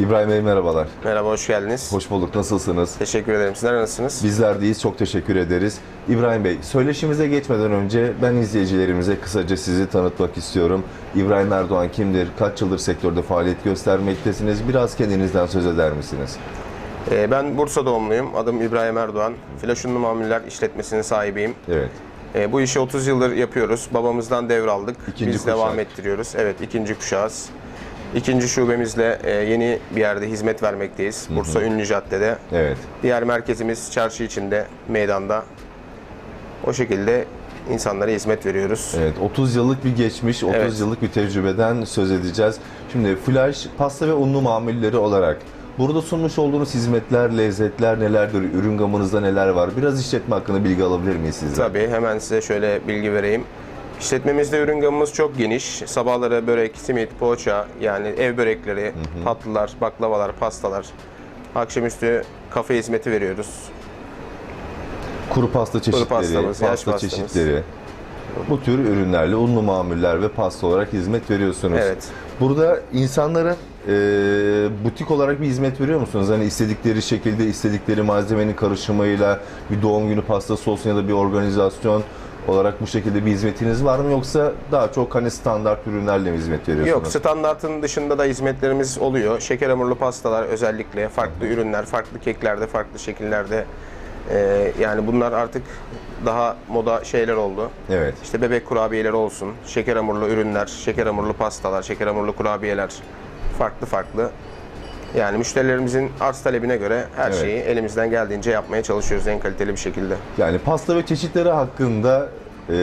İbrahim Bey merhabalar. Merhaba, hoş geldiniz. Hoş bulduk. Nasılsınız? Teşekkür ederim. Sizler nasılsınız? Bizler deyiz. Çok teşekkür ederiz. İbrahim Bey, söyleşimize geçmeden önce ben izleyicilerimize kısaca sizi tanıtmak istiyorum. İbrahim Erdoğan kimdir? Kaç yıldır sektörde faaliyet göstermektesiniz? Biraz kendinizden söz eder misiniz? Ee, ben Bursa doğumluyum. Adım İbrahim Erdoğan. Flaşunlu Mamuller işletmesinin sahibiyim. Evet. Ee, bu işi 30 yıldır yapıyoruz. Babamızdan devraldık. İkinci Biz kuşak. devam ettiriyoruz. Evet, ikinci kuşağız. İkinci şubemizle e, yeni bir yerde hizmet vermekteyiz. Bursa Ünlü Cadde'de. Evet. Diğer merkezimiz çarşı içinde, meydanda. O şekilde insanlara hizmet veriyoruz. Evet, 30 yıllık bir geçmiş, 30 Evet. yıllık bir tecrübeden söz edeceğiz. Şimdi flash, pasta ve unlu mamulleri olarak burada sunmuş olduğunuz hizmetler, lezzetler nelerdir? Ürün gamınızda neler var? Biraz işletme hakkında bilgi alabilir miyiz sizden? Tabii hemen size şöyle bilgi vereyim. İşletmemizde ürün gamımız çok geniş. Sabahları börek, simit, poğaça yani ev börekleri, tatlılar, baklavalar, pastalar. Akşamüstü kafe hizmeti veriyoruz. Kuru pasta çeşitleri, pastamız, yaş pasta pastamız. çeşitleri. Bu tür ürünlerle unlu mamuller ve pasta olarak hizmet veriyorsunuz. Evet. Burada insanlara e, butik olarak bir hizmet veriyor musunuz? Hani istedikleri şekilde, istedikleri malzemenin karışımıyla bir doğum günü pastası olsun ya da bir organizasyon olarak bu şekilde bir hizmetiniz var mı? Yoksa daha çok hani standart ürünlerle mi hizmet veriyorsunuz? Yok standartın dışında da hizmetlerimiz oluyor. Şeker hamurlu pastalar özellikle farklı ürünler, farklı keklerde, farklı şekillerde. Ee, yani bunlar artık daha moda şeyler oldu. Evet. İşte bebek kurabiyeleri olsun, şeker hamurlu ürünler, şeker hamurlu pastalar, şeker hamurlu kurabiyeler farklı farklı. Yani müşterilerimizin arz talebine göre her Evet. şeyi elimizden geldiğince yapmaya çalışıyoruz en kaliteli bir şekilde. Yani pasta ve çeşitleri hakkında e,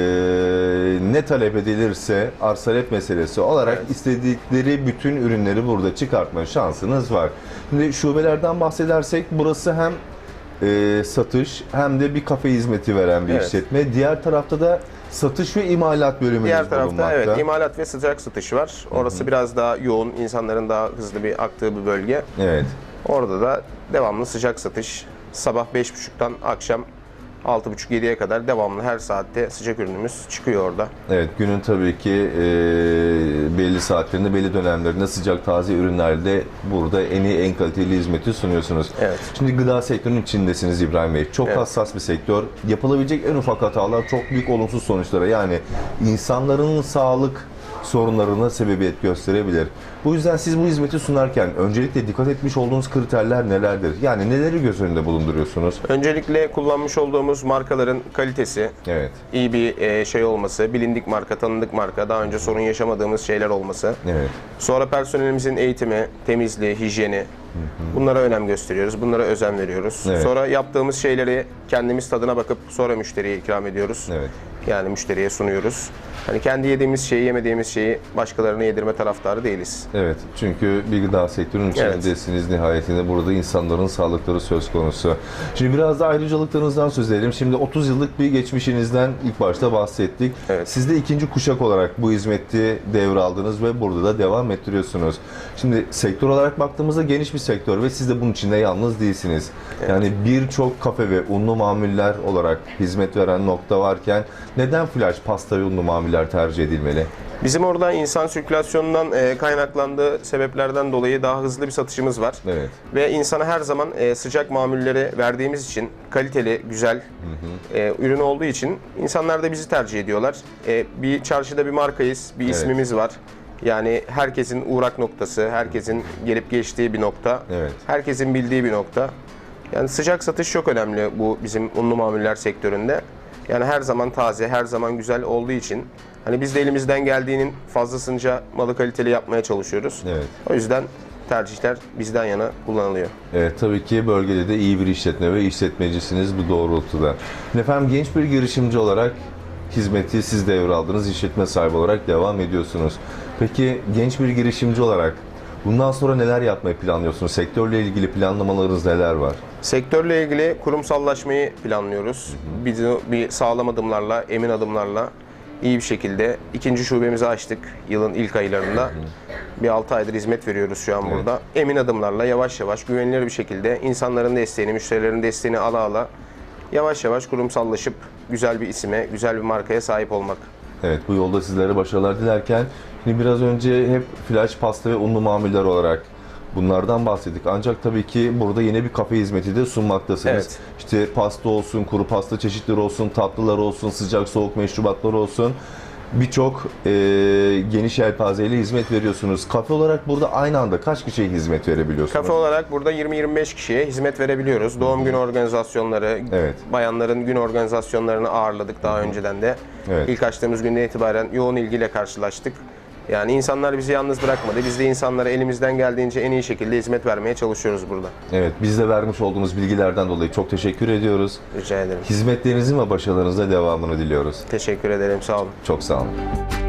ne talep edilirse arz talep meselesi olarak Evet. istedikleri bütün ürünleri burada çıkartma şansınız var. Şimdi şubelerden bahsedersek burası hem e, satış hem de bir kafe hizmeti veren bir Evet. işletme. Diğer tarafta da satış ve imalat bölümünüz Diğer tarafta bulunmakta. evet imalat ve sıcak satış var. Orası biraz daha yoğun, insanların daha hızlı bir aktığı bir bölge. Evet. Orada da devamlı sıcak satış. Sabah 5.30'dan akşam 6.30-7'ye kadar devamlı her saatte sıcak ürünümüz çıkıyor orada. Evet, günün tabii ki e, belli saatlerinde, belli dönemlerinde sıcak taze ürünlerde burada en iyi, en kaliteli hizmeti sunuyorsunuz. Evet. Şimdi gıda sektörünün içindesiniz İbrahim Bey. Çok Evet. hassas bir sektör. Yapılabilecek en ufak hatalar çok büyük olumsuz sonuçlara yani insanların sağlık sorunlarına sebebiyet gösterebilir. Bu yüzden siz bu hizmeti sunarken öncelikle dikkat etmiş olduğunuz kriterler nelerdir? Yani neleri göz önünde bulunduruyorsunuz? Öncelikle kullanmış olduğumuz markaların kalitesi, Evet. iyi bir e, şey olması, bilindik marka, tanındık marka, daha önce sorun yaşamadığımız şeyler olması. Evet. Sonra personelimizin eğitimi, temizliği, hijyeni. Bunlara önem gösteriyoruz. Bunlara özen veriyoruz. Evet. Sonra yaptığımız şeyleri kendimiz tadına bakıp sonra müşteriye ikram ediyoruz. Evet. Yani müşteriye sunuyoruz. Hani kendi yediğimiz şeyi, yemediğimiz şeyi başkalarına yedirme taraftarı değiliz. Evet çünkü bir gıda sektörünün Evet. içindesiniz nihayetinde burada insanların sağlıkları söz konusu. Şimdi biraz da ayrıcalıklarınızdan söz edelim. Şimdi 30 yıllık bir geçmişinizden ilk başta bahsettik. Evet. Siz de ikinci kuşak olarak bu hizmeti devraldınız ve burada da devam ettiriyorsunuz. Şimdi sektör olarak baktığımızda geniş bir sektör ve siz de bunun içinde yalnız değilsiniz. Yani birçok kafe ve unlu mamuller olarak hizmet veren nokta varken neden flash pasta ve unlu mamuller tercih edilmeli? Bizim orada insan sirkülasyonundan e, kaynaklandığı sebeplerden dolayı daha hızlı bir satışımız var. Evet. Ve insana her zaman e, sıcak mamulleri verdiğimiz için kaliteli, güzel e, ürün olduğu için insanlar da bizi tercih ediyorlar. E, bir çarşıda bir markayız, bir Evet. ismimiz var. Yani herkesin uğrak noktası, herkesin gelip geçtiği bir nokta, Evet. herkesin bildiği bir nokta. Yani sıcak satış çok önemli bu bizim unlu mamuller sektöründe. Yani her zaman taze, her zaman güzel olduğu için hani biz de elimizden geldiğinin fazlasınca malı kaliteli yapmaya çalışıyoruz. Evet. O yüzden tercihler bizden yana kullanılıyor. Evet tabii ki bölgede de iyi bir işletme ve işletmecisiniz bu doğrultuda. Efendim genç bir girişimci olarak hizmeti siz devraldınız, işletme sahibi olarak devam ediyorsunuz. Peki genç bir girişimci olarak bundan sonra neler yapmayı planlıyorsunuz? Sektörle ilgili planlamalarınız neler var? Sektörle ilgili kurumsallaşmayı planlıyoruz. Biz bir sağlam adımlarla, emin adımlarla iyi bir şekilde ikinci şubemizi açtık yılın ilk aylarında. Bir 6 aydır hizmet veriyoruz şu an Evet. burada. Emin adımlarla yavaş yavaş güvenilir bir şekilde insanların desteğini, müşterilerin desteğini ala ala yavaş yavaş kurumsallaşıp güzel bir isime, güzel bir markaya sahip olmak. Evet bu yolda sizlere başarılar dilerken şimdi biraz önce hep flash pasta ve unlu mamuller olarak bunlardan bahsettik. Ancak tabii ki burada yine bir kafe hizmeti de sunmaktasınız. Evet. İşte pasta olsun, kuru pasta çeşitleri olsun, tatlılar olsun, sıcak soğuk meşrubatlar olsun. Birçok e, geniş yelpazeyle hizmet veriyorsunuz. Kafe olarak burada aynı anda kaç kişiye hizmet verebiliyorsunuz? Kafe olarak burada 20-25 kişiye hizmet verebiliyoruz. Doğum günü organizasyonları, Evet. bayanların gün organizasyonlarını ağırladık daha önceden de. Evet. İlk açtığımız günden itibaren yoğun ilgiyle karşılaştık. Yani insanlar bizi yalnız bırakmadı. Biz de insanlara elimizden geldiğince en iyi şekilde hizmet vermeye çalışıyoruz burada. Evet, biz de vermiş olduğunuz bilgilerden dolayı çok teşekkür ediyoruz. Rica ederim. Hizmetlerinizin ve başarılarınızda devamını diliyoruz. Teşekkür ederim. Sağ olun. Çok sağ olun.